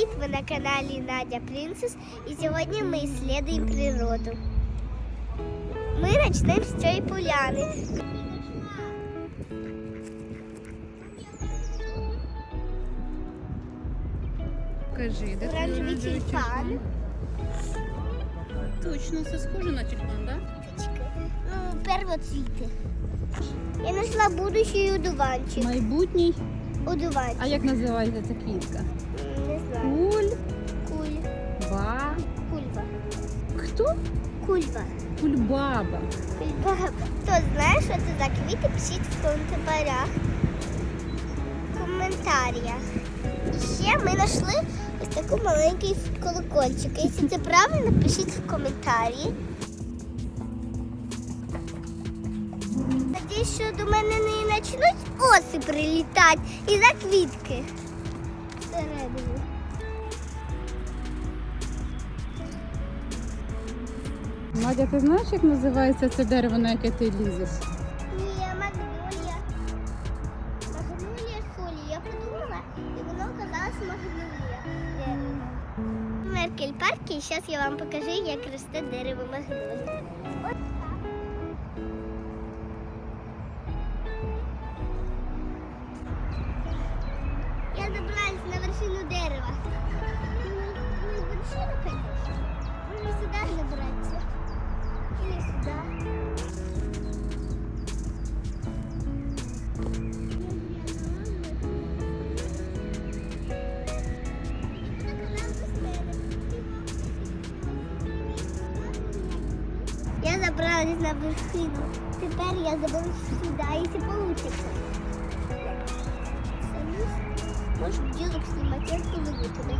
Привіт! Ви на каналі Надя Принцес і сьогодні ми исследуємо природу. Ми почнемо з цієї поляни. Кажи, де Оранжевий тюльпан. Точно, це схоже на тюльпан, так? Ну, первоцвіти. Я знайшла будущий одуванчик. Майбутній. Одуванчик. А як називається ця квітка? Хто? Кульба. Кульбаба. Кульба. Хто знає, що це за квіти, пишіть в коментарях. В коментарях. І ще ми знайшли ось таку маленький колокольчик. Якщо це правильно, пишіть в коментарі. Надіюсь, що до мене не почнуть оси прилітати і за квітки. Всередині. Надя, ти знаєш, як називається це дерево, на яке ти лізеш? Ні, магнолія. Магнолія солі. Я придумала, і воно оказалось магнолія. Меркель парк, і зараз я вам покажу, як росте дерево магнолії. На вершину. Тепер я заберусь сюди, якщо вийде. Можеш бджілок знімати, як позову тебе.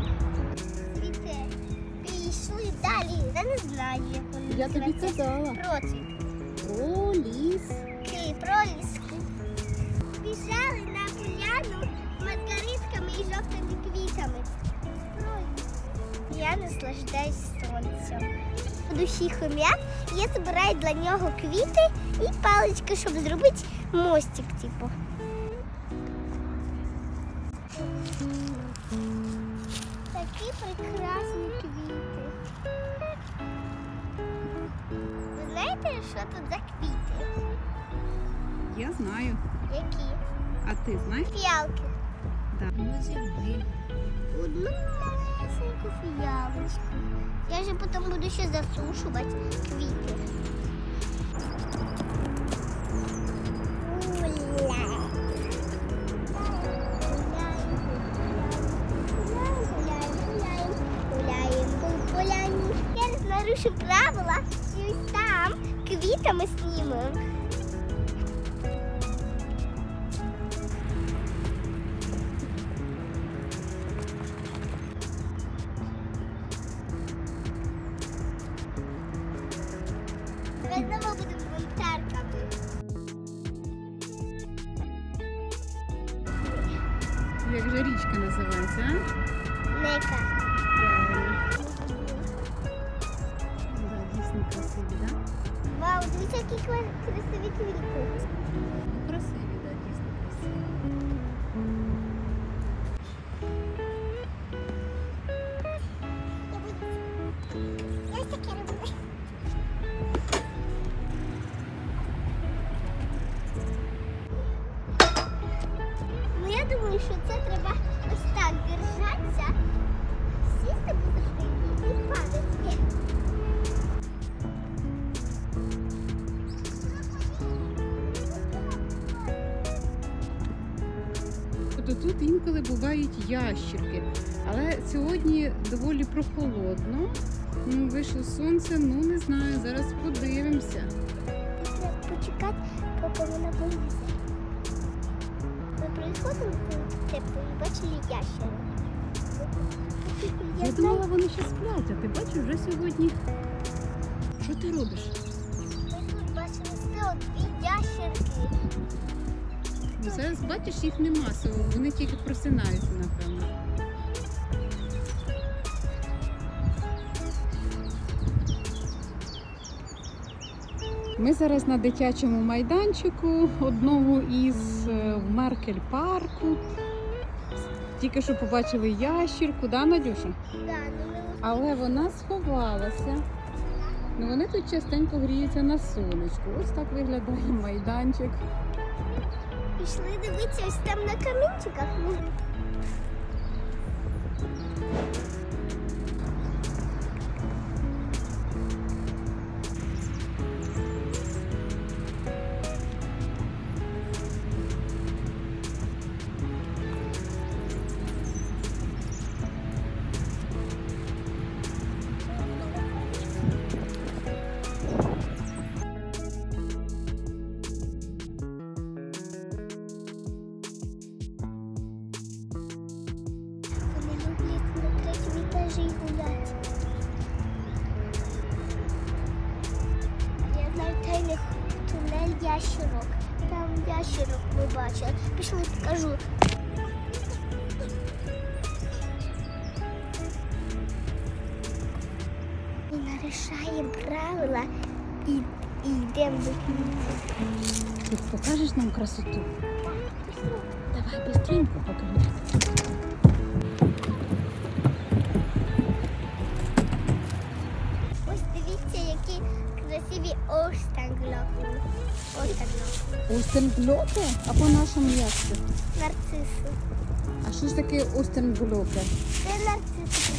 Цвіте. Пішли далі. Я не знаю, як вони Я тобі казала. Процвіт. О, ліс. Ти проліску. Біжали на поляну маргаритками і жовтими квітами. Я наслаждаюсь сонцем. Душі хом'як, я збираю для нього квіти і палички, щоб зробити мостик, типу. Такі прекрасні квіти. Ви знаєте, що тут за квіти? Я знаю. Які? А ти знаєш? Фіалки. Так. Музей. Одну малесеньку фіалочку. Я же потом буду еще засушувати Як же річка називається, а? Правильно. Да, дійсно красиві, так? Вау, дивіться, які красиві квіти. Ну, красиві, Тобто тут інколи бувають ящерки, але сьогодні доволі прохолодно. Ну, вийшло сонце, ну не знаю, зараз подивимося. Треба почекати, поки вона вилізе. Ми приходили коли тепло і бачили ящеру. Я думала, вони ще сплять, а ти бачиш, вже сьогодні. Що ти робиш? Ми тут still дві ящерки. Ну, зараз бачиш, їх нема, вони тільки просинаються, напевно. Ми зараз на дитячому майданчику, одному із е, в Маркель парку. тільки що побачили ящірку, да, Надюша? Да, ну Але вона сховалася. Ну вони тут частенько гріються на сонечку. Ось так виглядає майданчик. Пішли дивитися ось там на камінчиках. Ящерок. Там ящерок ми бачили. Пішли, покажу. Ми нарішаємо правила і, і йдемо до кінця. Тут покажеш нам красоту. Давай быстренько покажи. Ось дивіться, які красиві оштанглоки. Остенблоки? А по-нашому як це? Нарциси. А що ж таке остенблоки? Це нарциси.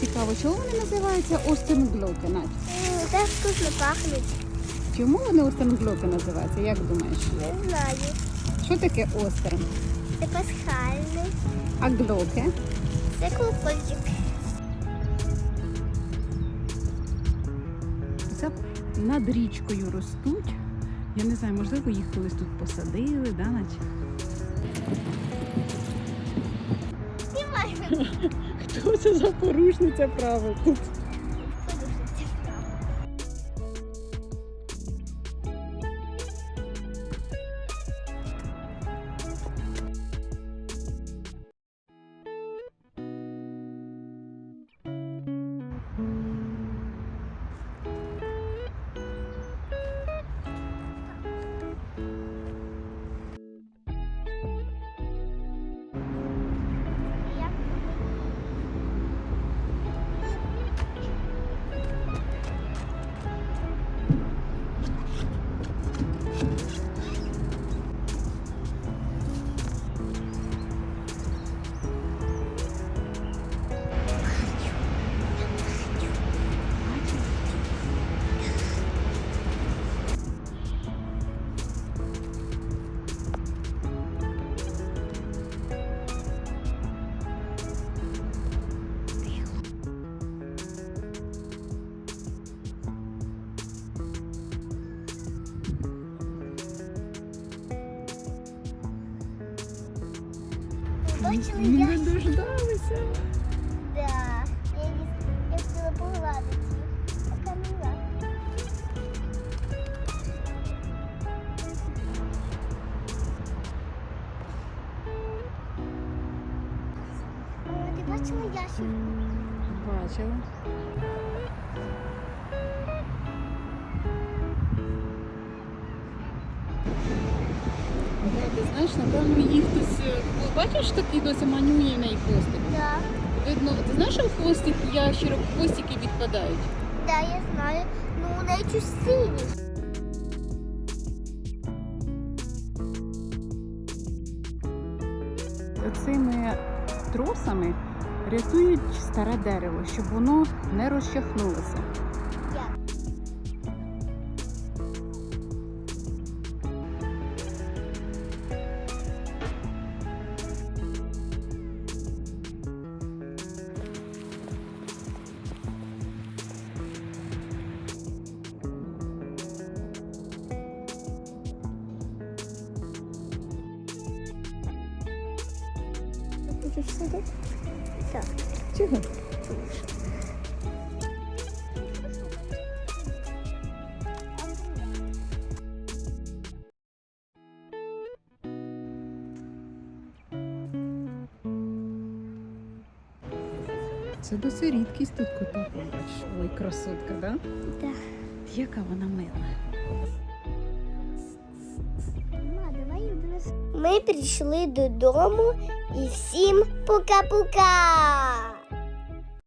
Цікаво, чого вони називаються остенблоки, Надь? М, Так вкусно пахнуть. Чому вони остенблоки називаються? Як думаєш? Не знаю. Що таке остерн? Це пасхальний. А глоки? Це колокольчик. Над річкою ростуть. Я не знаю, можливо, їх колись тут посадили, да, наче? Хто це за порушниця правил тут? Бачили Ми я? не дождалися. Да. Я її я хотіла погладити. Така мила. Мама, ти бачила ящерку? Бачила. Знаєш, напевно, їх хтось. е, Бачиш такий досі манює в неї хвостик? Да. Видно, ти знаєш, що в хвостик ящерок хвостики відпадають? Да, я знаю. Ну, у неї щось синій. Цими тросами рятують старе дерево, щоб воно не розчахнулося. Хочеш сюди? Так. Чого? Це досить рідкість тут кота побачиш. Ой, красотка, да? Да. Яка вона мила. Ми прийшли додому і всім пока-пока!